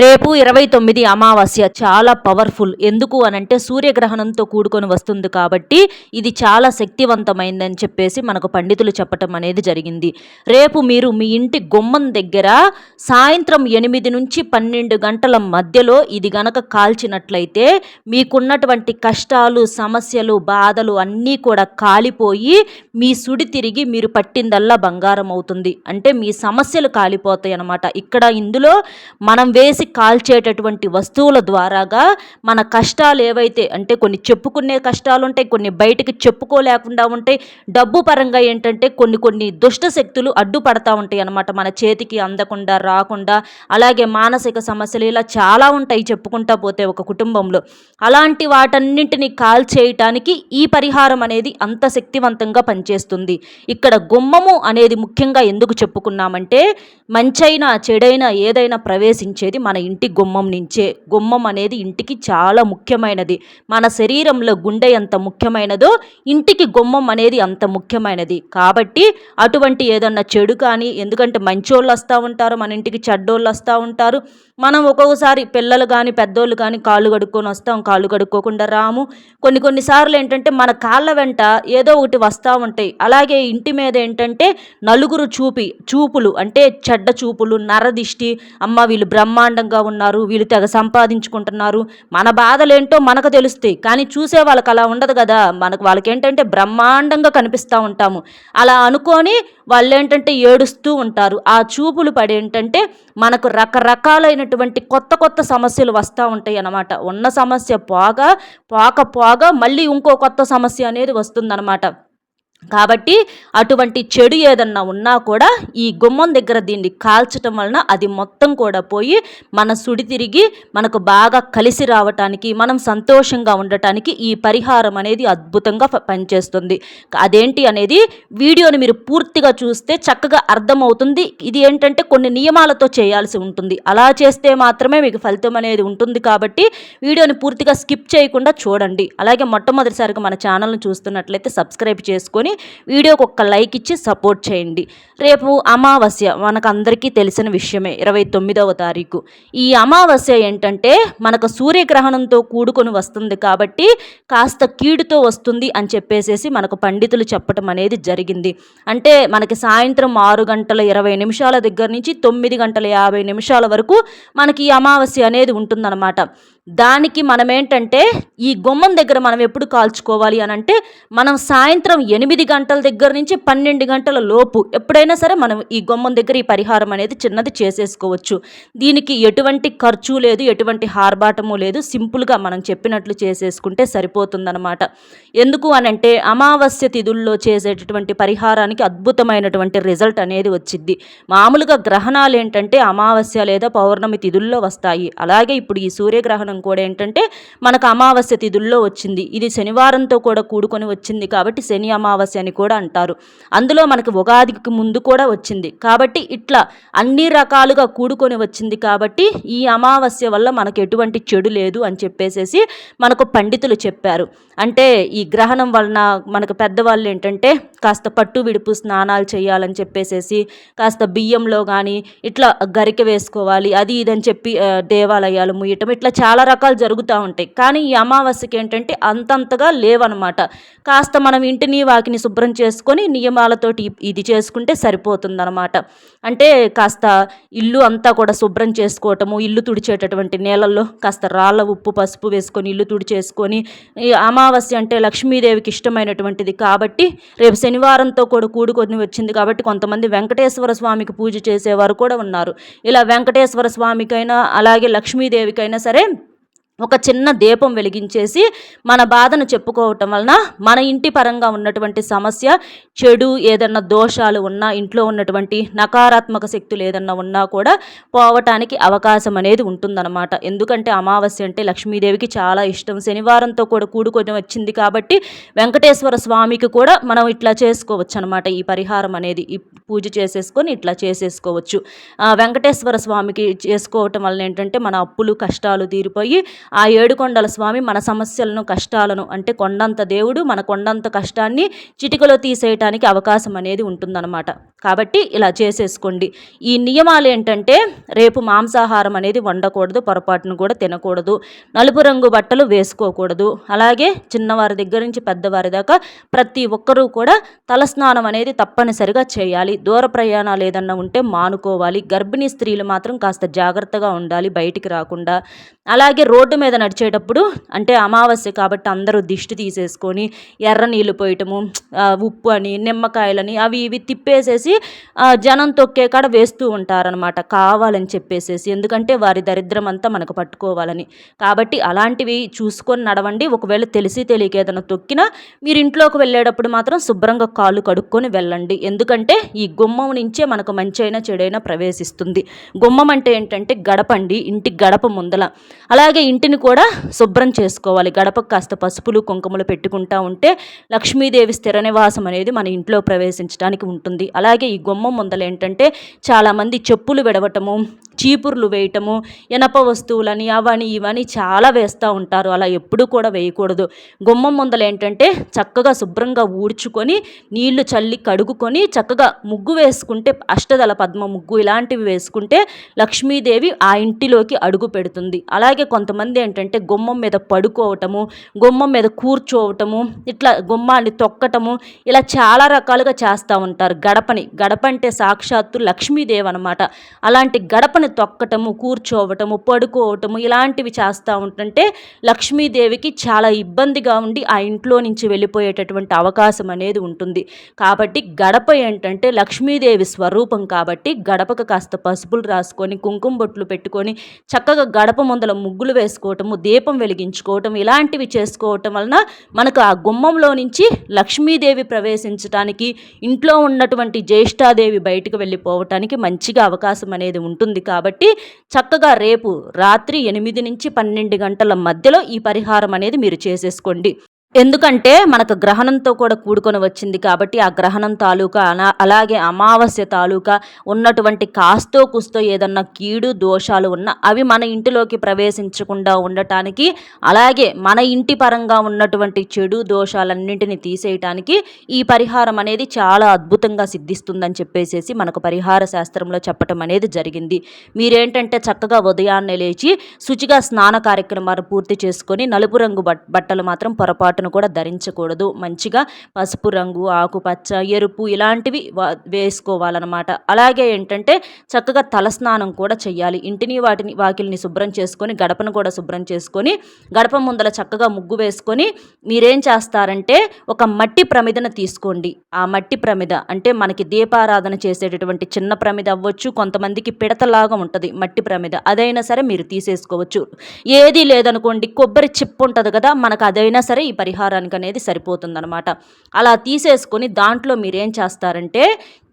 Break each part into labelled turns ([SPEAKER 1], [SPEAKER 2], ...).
[SPEAKER 1] రేపు ఇరవై తొమ్మిది అమావాస్య చాలా పవర్ఫుల్. ఎందుకు అనంటే సూర్యగ్రహణంతో కూడుకొని వస్తుంది కాబట్టి ఇది చాలా శక్తివంతమైందని చెప్పేసి మనకు పండితులు చెప్పటం అనేది జరిగింది. రేపు మీరు మీ ఇంటి గుమ్మం దగ్గర సాయంత్రం ఎనిమిది నుంచి పన్నెండు గంటల మధ్యలో ఇది గనక కాల్చినట్లయితే మీకున్నటువంటి కష్టాలు సమస్యలు బాధలు అన్నీ కూడా కాలిపోయి మీ సుడి తిరిగి మీరు పట్టిందల్లా బంగారం అవుతుంది. అంటే మీ సమస్యలు కాలిపోతాయి అన్నమాట ఇక్కడ ఇందులో మనం వేసి కాల్చేటటువంటి వస్తువుల ద్వారాగా మన కష్టాలు ఏవైతే అంటే కొన్ని చెప్పుకునే కష్టాలు ఉంటాయి కొన్ని బయటికి చెప్పుకోలేకుండా ఉంటాయి డబ్బు పరంగా ఏంటంటే కొన్ని కొన్ని దుష్ట శక్తులు అడ్డుపడతా ఉంటాయి అన్నమాట. మన చేతికి అందకుండా రాకుండా అలాగే మానసిక సమస్యలు ఇలా చాలా ఉంటాయి చెప్పుకుంటా పోతే ఒక కుటుంబంలో. అలాంటి వాటన్నింటినీ కాల్ చేయటానికి ఈ పరిహారం అనేది అంత శక్తివంతంగా పనిచేస్తుంది. ఇక్కడ గుమ్మము అనేది ముఖ్యంగా ఎందుకు చెప్పుకున్నామంటే మంచైనా చెడైనా ఏదైనా ప్రవేశించేది మన మన ఇంటి గుమ్మం నుంచే. గుమ్మం అనేది ఇంటికి చాలా ముఖ్యమైనది. మన శరీరంలో గుండె ఎంత ముఖ్యమైనదో ఇంటికి గుమ్మం అనేది అంత ముఖ్యమైనది. కాబట్టి అటువంటి ఏదన్నా చెడు కానీ ఎందుకంటే మంచోళ్ళు వస్తూ ఉంటారు మన ఇంటికి చెడ్డోళ్ళు వస్తూ ఉంటారు. మనం ఒక్కొక్కసారి పిల్లలు కానీ పెద్దోళ్ళు కానీ కాళ్ళు కడుక్కొని వస్తాం కాళ్ళు కడుక్కోకుండా రాము. కొన్ని కొన్నిసార్లు ఏంటంటే మన కాళ్ళ వెంట ఏదో ఒకటి వస్తూ ఉంటాయి. అలాగే ఇంటి మీద ఏంటంటే నలుగురు చూపి చూపులు అంటే చెడ్డ చూపులు నరదిష్టి అమ్మ వీళ్ళు బ్రహ్మాండం బ్రహ్మాండంగా ఉన్నారు. వీళ్ళు తెగ సంపాదించుకుంటున్నారు. మన బాధలేంటో మనకు తెలుస్తాయి. కానీ చూసే వాళ్ళకి అలా ఉండదు కదా. మనకు వాళ్ళకేంటంటే బ్రహ్మాండంగా కనిపిస్తూ ఉంటాము. అలా అనుకొని వాళ్ళు ఏంటంటే ఏడుస్తూ ఉంటారు. ఆ చూపులు పడి ఏంటంటే మనకు రకరకాలైనటువంటి కొత్త కొత్త సమస్యలు వస్తూ ఉంటాయి అన్నమాట. ఉన్న సమస్య పోగా పోక పోగా మళ్ళీ ఇంకో కొత్త సమస్య అనేది వస్తుందన్నమాట. కాబట్టి అటువంటి చెడు ఏదన్నా ఉన్నా కూడా ఈ గుమ్మం దగ్గర దీన్ని కాల్చటం వలన అది మొత్తం కూడా పోయి మన సుడి తిరిగి మనకు బాగా కలిసి రావటానికి మనం సంతోషంగా ఉండటానికి ఈ పరిహారం అనేది అద్భుతంగా పనిచేస్తుంది. అదేంటి అనేది వీడియోని మీరు పూర్తిగా చూస్తే చక్కగా అర్థమవుతుంది. ఇది ఏంటంటే కొన్ని నియమాలతో చేయాల్సి ఉంటుంది. అలా చేస్తే మాత్రమే మీకు ఫలితం అనేది ఉంటుంది కాబట్టి వీడియోని పూర్తిగా స్కిప్ చేయకుండా చూడండి. అలాగే మొట్టమొదటిసారిగా మన ఛానల్ని చూస్తున్నట్లయితే సబ్స్క్రైబ్ చేసుకొని వీడియోకి ఒక్క లైక్ ఇచ్చి సపోర్ట్ చేయండి. రేపు అమావాస్య మనకు అందరికీ తెలిసిన విషయమే ఇరవై తొమ్మిదవ తారీఖు. ఈ అమావాస్య ఏంటంటే మనకు సూర్యగ్రహణంతో కూడుకొని వస్తుంది కాబట్టి కాస్త కీడుతో వస్తుంది అని చెప్పేసేసి మనకు పండితులు చెప్పటం అనేది జరిగింది. అంటే మనకి సాయంత్రం ఆరు గంటల ఇరవై నిమిషాల దగ్గర నుంచి తొమ్మిది గంటల యాభై నిమిషాల వరకు మనకి ఈ అమావాస్య అనేది ఉంటుందన్నమాట. దానికి మనం ఏంటంటే ఈ గుమ్మం దగ్గర మనం ఎప్పుడు కాల్చుకోవాలి అని అంటే మనం సాయంత్రం ఎనిమిది గంటల దగ్గర నుంచి పన్నెండు గంటల లోపు ఎప్పుడైనా సరే మనం ఈ గుమ్మం దగ్గర ఈ పరిహారం అనేది చిన్నది చేసేసుకోవచ్చు. దీనికి ఎటువంటి ఖర్చు లేదు ఎటువంటి హార్బాటము లేదు. సింపుల్గా మనం చెప్పినట్లు చేసేసుకుంటే సరిపోతుందన్నమాట. ఎందుకు అనంటే అమావాస్య తిథుల్లో చేసేటటువంటి పరిహారానికి అద్భుతమైనటువంటి రిజల్ట్ అనేది వచ్చింది మామూలుగా గ్రహణాలు ఏంటంటే అమావాస్య లేదా పౌర్ణమి తిథుల్లో వస్తాయి. అలాగే ఇప్పుడు ఈ సూర్యగ్రహణం కూడా ఏంటంటే మనకు అమావాస్య తిథుల్లో వచ్చింది. ఇది శనివారంతో కూడా కూడుకొని వచ్చింది కాబట్టి శని అమావాస్య అని కూడా అంటారు. అందులో మనకు ఉగాదికి ముందు కూడా వచ్చింది. కాబట్టి ఇట్లా అన్ని రకాలుగా కూడుకొని వచ్చింది కాబట్టి ఈ అమావాస్య వల్ల మనకు ఎటువంటి చెడు లేదు అని చెప్పేసేసి మనకు పండితులు చెప్పారు. అంటే ఈ గ్రహణం వలన మనకు పెద్దవాళ్ళు ఏంటంటే కాస్త పట్టు విడుపు స్నానాలు చేయాలని చెప్పేసేసి కాస్త బియ్యంలో కానీ ఇట్లా గరిక వేసుకోవాలి అది ఇదని చెప్పి దేవాలయాలు ముయ్యటం ఇట్లా చాలా రకాలు జరుగుతూ ఉంటాయి. కానీ ఈ అమావాస్యకి ఏంటంటే అంతంతగా లేవనమాట. కాస్త మనం ఇంటిని వాకిని శుభ్రం చేసుకొని నియమాలతోటి ఇది చేసుకుంటే సరిపోతుందనమాట. అంటే కాస్త ఇల్లు అంతా కూడా శుభ్రం చేసుకోవటము ఇల్లు తుడిచేటటువంటి నేలల్లో కాస్త రాళ్ళ ఉప్పు పసుపు వేసుకొని ఇల్లు తుడిచేసుకొని ఈ అమావాస్య అంటే లక్ష్మీదేవికి ఇష్టమైనటువంటిది కాబట్టి రేపు శనివారంతో కూడా కూడుకొని వచ్చింది కాబట్టి కొంతమంది వెంకటేశ్వర స్వామికి పూజ చేసేవారు కూడా ఉన్నారు. ఇలా వెంకటేశ్వర స్వామికైనా అలాగే లక్ష్మీదేవికైనా సరే ఒక చిన్న దీపం వెలిగించేసి మన బాధను చెప్పుకోవటం వలన మన ఇంటి పరంగా ఉన్నటువంటి సమస్య చెడు ఏదన్నా దోషాలు ఉన్నా ఇంట్లో ఉన్నటువంటి నకారాత్మక శక్తులు ఏదన్నా ఉన్నా కూడా పోవటానికి అవకాశం అనేది ఉంటుందన్నమాట. ఎందుకంటే అమావాస్య అంటే లక్ష్మీదేవికి చాలా ఇష్టం. శనివారంతో కూడా కూడుకొని వచ్చింది కాబట్టి వెంకటేశ్వర స్వామికి కూడా మనం ఇట్లా చేసుకోవచ్చు అనమాట ఈ పరిహారం అనేది ఈ పూజ చేసేసుకొని ఇట్లా చేసేసుకోవచ్చు. వెంకటేశ్వర స్వామికి చేసుకోవటం వలన ఏంటంటే మన అప్పులు కష్టాలు తీరిపోయి ఆ ఏడుకొండల స్వామి మన సమస్యలను కష్టాలను అంటే కొండంత దేవుడు మన కొండంత కష్టాన్ని చిటికలో తీసేయటానికి అవకాశం అనేది ఉంటుందన్నమాట. కాబట్టి ఇలా చేసేసుకోండి. ఈ నియమాలు ఏంటంటే రేపు మాంసాహారం అనేది వండకూడదు పొరపాటును కూడా తినకూడదు. నలుపు రంగు బట్టలు వేసుకోకూడదు. అలాగే చిన్నవారి దగ్గర నుంచి పెద్దవారి దాకా ప్రతి ఒక్కరూ కూడా తలస్నానం అనేది తప్పనిసరిగా చేయాలి. దూర ప్రయాణాలు ఏదన్నా ఉంటే మానుకోవాలి. గర్భిణీ స్త్రీలు మాత్రం కాస్త జాగ్రత్తగా ఉండాలి బయటికి రాకుండా. అలాగే రోడ్డు మీద నడిచేటప్పుడు అంటే అమావాస్య కాబట్టి అందరూ దిష్టి తీసేసుకొని ఎర్ర నీళ్ళు పోయటము ఉప్పు అని నిమ్మకాయలని అవి ఇవి తిప్పేసేసి జనం తొక్కే కాడ వేస్తూ ఉంటారనమాట కావాలని చెప్పేసేసి. ఎందుకంటే వారి దరిద్రం అంతా మనకు పట్టుకోవాలని. కాబట్టి అలాంటివి చూసుకొని నడవండి. ఒకవేళ తెలిసి తెలియక ఏదైనా తొక్కినా మీరు ఇంట్లోకి వెళ్ళేటప్పుడు మాత్రం శుభ్రంగా కాళ్ళు కడుక్కొని వెళ్ళండి. ఎందుకంటే ఈ గుమ్మం నుంచే మనకు మంచైనా చెడైనా ప్రవేశిస్తుంది. గుమ్మం అంటే ఏంటంటే గడపండి. ఇంటి గడప ముందల. అలాగే ఇంటిని కూడా శుభ్రం చేసుకోవాలి. గడపకు కాస్త పసుపులు కుంకుమలు పెట్టుకుంటా ఉంటే లక్ష్మీదేవి స్థిర నివాసం అనేది మన ఇంట్లో ప్రవేశించడానికి ఉంటుంది. అలాగే ఈ గుమ్మం ముందలు ఏంటంటే చాలామంది చెప్పులు విడవటము చీపుర్లు వేయటము ఎనప వస్తువులని అవని ఇవని చాలా వేస్తూ ఉంటారు. అలా ఎప్పుడు కూడా వేయకూడదు. గుమ్మం ముందలు ఏంటంటే చక్కగా శుభ్రంగా ఊడ్చుకొని నీళ్ళు చల్లి కడుగుకొని చక్కగా ముగ్గు వేసుకుంటే అష్టదల పద్మ ముగ్గు ఇలాంటివి వేసుకుంటే లక్ష్మీదేవి ఆ ఇంటిలోకి అడుగు పెడుతుంది. అలాగే కొంతమంది ఏంటంటే గుమ్మం మీద పడుకోవటము గుమ్మం మీద కూర్చోవటము ఇట్లా గుమ్మాన్ని తొక్కటము ఇలా చాలా రకాలుగా చేస్తూ ఉంటారు. గడపని గడప అంటే సాక్షాత్తు లక్ష్మీదేవి అనమాట అలాంటి గడపని తొక్కటము కూర్చోవటము పడుకోవటము ఇలాంటివి చేస్తూ ఉంటుంటే లక్ష్మీదేవికి చాలా ఇబ్బందిగా ఉండి ఆ ఇంట్లో నుంచి వెళ్ళిపోయేటటువంటి అవకాశం అనేది ఉంటుంది. కాబట్టి గడప ఏంటంటే లక్ష్మీదేవి స్వరూపం కాబట్టి గడపకు కాస్త పసుపులు రాసుకొని కుంకుమ బొట్లు పెట్టుకొని చక్కగా గడప ముందల ముగ్గులు వేసుకోవటము దీపం వెలిగించుకోవటం ఇలాంటివి చేసుకోవటం వలన మనకు ఆ గుమ్మంలో నుంచి లక్ష్మీదేవి ప్రవేశించడానికి ఇంట్లో ఉన్నటువంటి జ్యేష్ఠాదేవి బయటకు వెళ్ళిపోవటానికి మంచిగా అవకాశం అనేది ఉంటుంది. కాబట్టి కాబట్టి చక్కగా రేపు రాత్రి ఎనిమిది నుంచి పన్నెండు గంటల మధ్యలో ఈ పరిహారం అనేది మీరు చేసేసుకోండి. ఎందుకంటే మనకు గ్రహణంతో కూడా కూడుకొని వచ్చింది కాబట్టి ఆ గ్రహణం తాలూకా అలాగే అమావాస్య తాలూకా ఉన్నటువంటి కాస్తో కుస్తో ఏదన్నా కీడు దోషాలు ఉన్నా అవి మన ఇంటిలోకి ప్రవేశించకుండా ఉండటానికి అలాగే మన ఇంటి పరంగా ఉన్నటువంటి చెడు దోషాలన్నింటినీ తీసేయటానికి ఈ పరిహారం అనేది చాలా అద్భుతంగా సిద్ధిస్తుందని చెప్పేసి మనకు పరిహార శాస్త్రంలో చెప్పటం అనేది జరిగింది. మీరేంటంటే చక్కగా ఉదయాన్నే లేచి శుచిగా స్నాన కార్యక్రమాలు పూర్తి చేసుకొని నలుపు రంగు బట్టలు మాత్రం పొరపాటున బట్టను కూడా ధరించకూడదు. మంచిగా పసుపు రంగు ఆకుపచ్చ ఎరుపు ఇలాంటివి వేసుకోవాలన్నమాట. అలాగే ఏంటంటే చక్కగా తలస్నానం కూడా చేయాలి ఇంటిని వాటిని వాకిల్ని శుభ్రం చేసుకొని గడపను కూడా శుభ్రం చేసుకొని గడప ముందల చక్కగా ముగ్గు వేసుకొని మీరేం చేస్తారంటే ఒక మట్టి ప్రమిదను తీసుకోండి. ఆ మట్టి ప్రమిద అంటే మనకి దీపారాధన చేసేటటువంటి చిన్న ప్రమిద అవ్వచ్చు కొంతమందికి పిడతలాగా ఉంటుంది మట్టి ప్రమిద. అదైనా సరే మీరు తీసేసుకోవచ్చు. ఏది లేదనుకోండి కొబ్బరి చిప్పు ఉంటుంది కదా మనకు అదైనా సరే ఈ పరిహారం పరిహారానికి అనేది సరిపోతుందనమాట అలా తీసేసుకొని దాంట్లో మీరేం చేస్తారంటే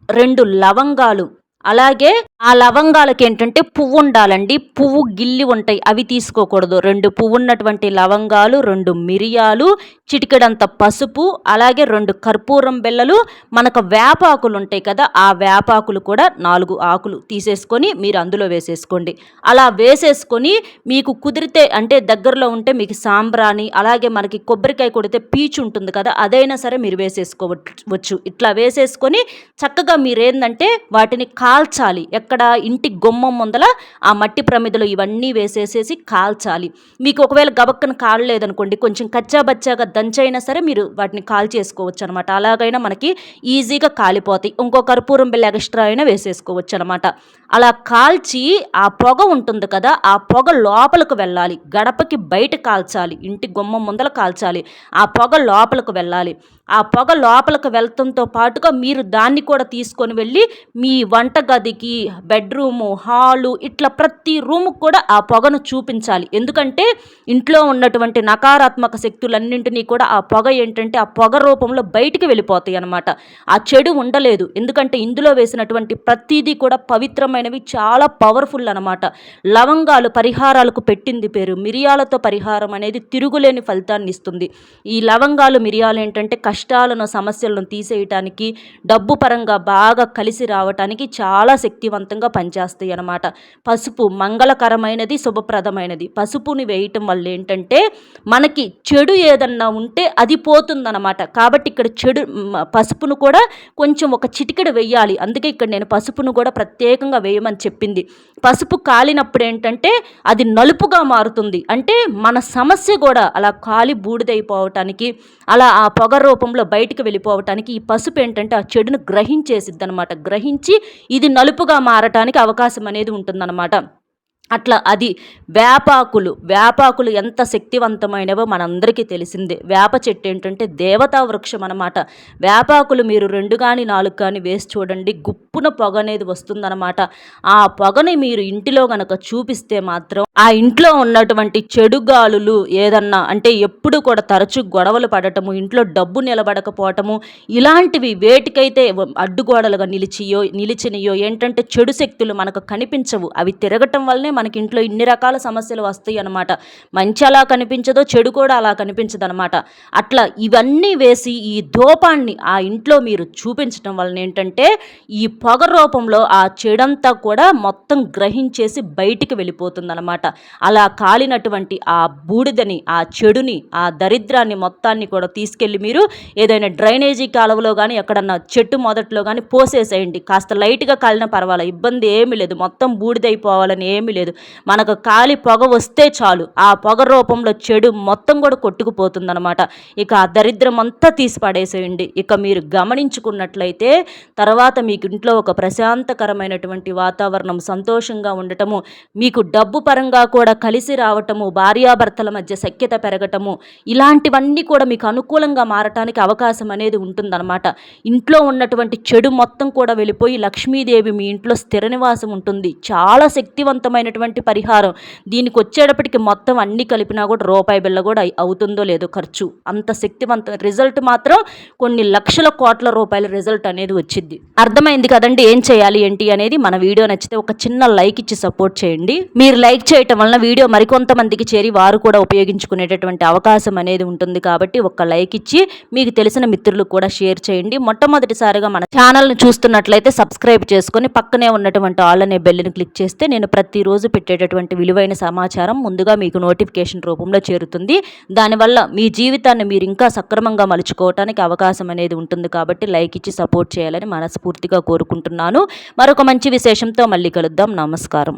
[SPEAKER 1] రెండు లవంగాలు అలాగే ఆ లవంగాలకి ఏంటంటే పువ్వు ఉండాలండి పువ్వు గిల్లి ఉంటాయి. అవి తీసుకోకూడదు. రెండు పువ్వు ఉన్నటువంటి లవంగాలు రెండు మిరియాలు చిటికెడంత పసుపు అలాగే రెండు కర్పూరం బెల్లలు. మనకు వేపాకులు ఉంటాయి కదా ఆ వేపాకులు కూడా నాలుగు ఆకులు తీసేసుకొని మీరు అందులో వేసేసుకోండి. అలా వేసేసుకొని మీకు కుదిరితే అంటే దగ్గరలో ఉంటే మీకు సాంబ్రాణి అలాగే మనకి కొబ్బరికాయ కొడితే పీచు ఉంటుంది కదా అదైనా సరే మీరు వేసేసుకోవచ్చు. ఇట్లా వేసేసుకొని చక్కగా మీరేందంటే వాటిని కాల్చాలి. ఎక్కడ అక్కడ ఇంటి గుమ్మం ముందల ఆ మట్టి ప్రమిదలు ఇవన్నీ వేసేసేసి కాల్చాలి. మీకు ఒకవేళ గబక్కన కాలలేదనుకోండి కొంచెం కచ్చా బచ్చాగా దంచైనా సరే మీరు వాటిని కాల్ చేసుకోవచ్చు అనమాట అలాగైనా మనకి ఈజీగా కాలిపోతాయి. ఇంకో కర్పూరం బిల్ల ఎక్స్ట్రా అయినా వేసేసుకోవచ్చు అనమాట అలా కాల్చి ఆ పొగ ఉంటుంది కదా ఆ పొగ లోపలికి వెళ్ళాలి. గడపకి బయట కాల్చాలి. ఇంటి గుమ్మం ముందల కాల్చాలి. ఆ పొగ లోపలికి వెళ్ళాలి. ఆ పొగ లోపలికి వెళ్తంతో పాటుగా మీరు దాన్ని కూడా తీసుకొని వెళ్ళి మీ వంట గదికి బెడ్రూము హాలు ఇట్లా ప్రతి రూముకు కూడా ఆ పొగను చూపించాలి. ఎందుకంటే ఇంట్లో ఉన్నటువంటి నకారాత్మక శక్తులన్నింటినీ కూడా ఆ పొగ ఏంటంటే ఆ పొగ రూపంలో బయటికి వెళ్ళిపోతాయి అనమాట ఆ చెడు ఉండలేదు. ఎందుకంటే ఇందులో వేసినటువంటి ప్రతిదీ కూడా పవిత్రమైనవి చాలా పవర్ఫుల్ అనమాట లవంగాలు పరిహారాలకు పెట్టింది పేరు. మిరియాలతో పరిహారం అనేది తిరుగులేని ఫలితాన్ని ఇస్తుంది. ఈ లవంగాలు మిరియాలు ఏంటంటే కష్టాలను సమస్యలను తీసేయటానికి డబ్బు పరంగా బాగా కలిసి రావటానికి చాలా శక్తివంతంగా పనిచేస్తాయి అన్నమాట. పసుపు మంగళకరమైనది శుభప్రదమైనది. పసుపుని వేయటం వల్ల ఏంటంటే మనకి చెడు ఏదన్నా ఉంటే అది పోతుందన్నమాట. కాబట్టి ఇక్కడ చెడు పసుపును కూడా కొంచెం ఒక చిటికెడు వేయాలి. అందుకే ఇక్కడ నేను పసుపును కూడా ప్రత్యేకంగా వేయమని చెప్పింది. పసుపు కాలినప్పుడు ఏంటంటే అది నలుపుగా మారుతుంది. అంటే మన సమస్య కూడా అలా కాలి బూడిదైపోవటానికి అలా ఆ పొగ రూపంలో బయటికి వెళ్ళిపోవటానికి ఈ పసుపు ఏంటంటే ఆ చెడును గ్రహించేసిద్ది అనమాట గ్రహించి ఇది నలుపుగా మారటానికి అవకాశం అనేది ఉంటుందన్నమాట. అట్లా అది వేపాకులు వేపాకులు ఎంత శక్తివంతమైనవో మనందరికీ తెలిసిందే. వేప చెట్టు ఏంటంటే దేవతా వృక్షం అనమాట వేపాకులు మీరు రెండు కానీ నాలుగు కానీ వేసి చూడండి గుప్పున పొగ అనేది వస్తుందన్నమాట. ఆ పొగని మీరు ఇంటిలో గనక చూపిస్తే మాత్రం ఆ ఇంట్లో ఉన్నటువంటి చెడు గాలులు ఏదన్నా అంటే ఎప్పుడు కూడా తరచు గొడవలు పడటము ఇంట్లో డబ్బు నిలబడకపోవటము ఇలాంటివి వేటికైతే అడ్డుగోడలుగా నిలిచియో నిలిచినయో ఏంటంటే చెడు శక్తులు మనకు కనిపించవు. అవి తిరగటం వల్లనే మనకి ఇంట్లో ఇన్ని రకాల సమస్యలు వస్తాయి అనమాట మంచి అలా కనిపించదో చెడు కూడా అలా కనిపించదు అనమాట అట్లా ఇవన్నీ వేసి ఈ ధూపాన్ని ఆ ఇంట్లో మీరు చూపించడం వలన ఏంటంటే ఈ పొగ రూపంలో ఆ చెడంతా కూడా మొత్తం గ్రహించేసి బయటికి వెళ్ళిపోతుందనమాట అలా కాలినటువంటి ఆ బూడిదని ఆ చెడుని ఆ దరిద్రాన్ని మొత్తాన్ని కూడా తీసుకెళ్ళి మీరు ఏదైనా డ్రైనేజీ కాలువలో కానీ ఎక్కడన్నా చెట్టు మొదట్లో కానీ పోసేసేయండి. కాస్త లైట్గా కాలిన పర్వాలేదు ఇబ్బంది ఏమీ లేదు. మొత్తం బూడిదైపోవాలని ఏమీ లేదు. లేదు. మనకు కాలి పొగ వస్తే చాలు. ఆ పొగ రూపంలో చెడు మొత్తం కూడా కొట్టుకుపోతుందనమాట ఇక ఆ దరిద్రం అంతా తీసి పడేసేయండి ఇక మీరు గమనించుకున్నట్లయితే తర్వాత మీకు ఇంట్లో ఒక ప్రశాంతకరమైనటువంటి వాతావరణం సంతోషంగా ఉండటము మీకు డబ్బు పరంగా కూడా కలిసి రావటము భార్యాభర్తల మధ్య సఖ్యత పెరగటము ఇలాంటివన్నీ కూడా మీకు అనుకూలంగా మారటానికి అవకాశం అనేది ఉంటుందన్నమాట. ఇంట్లో ఉన్నటువంటి చెడు మొత్తం కూడా వెళ్ళిపోయి లక్ష్మీదేవి మీ ఇంట్లో స్థిర నివాసం ఉంటుంది. చాలా శక్తివంతమైన అయినటువంటి పరిహారం. దీనికి వచ్చేటప్పటికి మొత్తం అన్ని కలిపినా కూడా రూపాయి బిళ్ళ కూడా అవుతుందో లేదో ఖర్చు. అంత శక్తివంత రిజల్ట్ మాత్రం కొన్ని లక్షల కోట్ల రూపాయల రిజల్ట్ అనేది వచ్చింది. అర్థమైంది కదండి ఏం చేయాలి ఏంటి అనేది? మన వీడియో నచ్చితే ఒక చిన్న లైక్ ఇచ్చి సపోర్ట్ చేయండి. మీరు లైక్ చేయటం వలన వీడియో మరికొంతమందికి చేరి వారు కూడా ఉపయోగించుకునేటటువంటి అవకాశం అనేది ఉంటుంది కాబట్టి ఒక లైక్ ఇచ్చి మీకు తెలిసిన మిత్రులకు కూడా షేర్ చేయండి. మొట్టమొదటిసారిగా మన ఛానల్ను చూస్తున్నట్లయితే సబ్స్క్రైబ్ చేసుకొని పక్కనే ఉన్నటువంటి ఆల్ అనే బెల్ని క్లిక్ చేస్తే నేను ప్రతిరోజు రోజు పెట్టేటటువంటి విలువైన సమాచారం ముందుగా మీకు నోటిఫికేషన్ రూపంలో చేరుతుంది. దానివల్ల మీ జీవితాన్ని మీరు ఇంకా సక్రమంగా మలుచుకోవటానికి అవకాశం అనేది ఉంటుంది కాబట్టి లైక్ ఇచ్చి సపోర్ట్ చేయాలని మనస్ఫూర్తిగా కోరుకుంటున్నాను. మరొక మంచి విశేషంతో మళ్ళీ కలుద్దాం. నమస్కారం.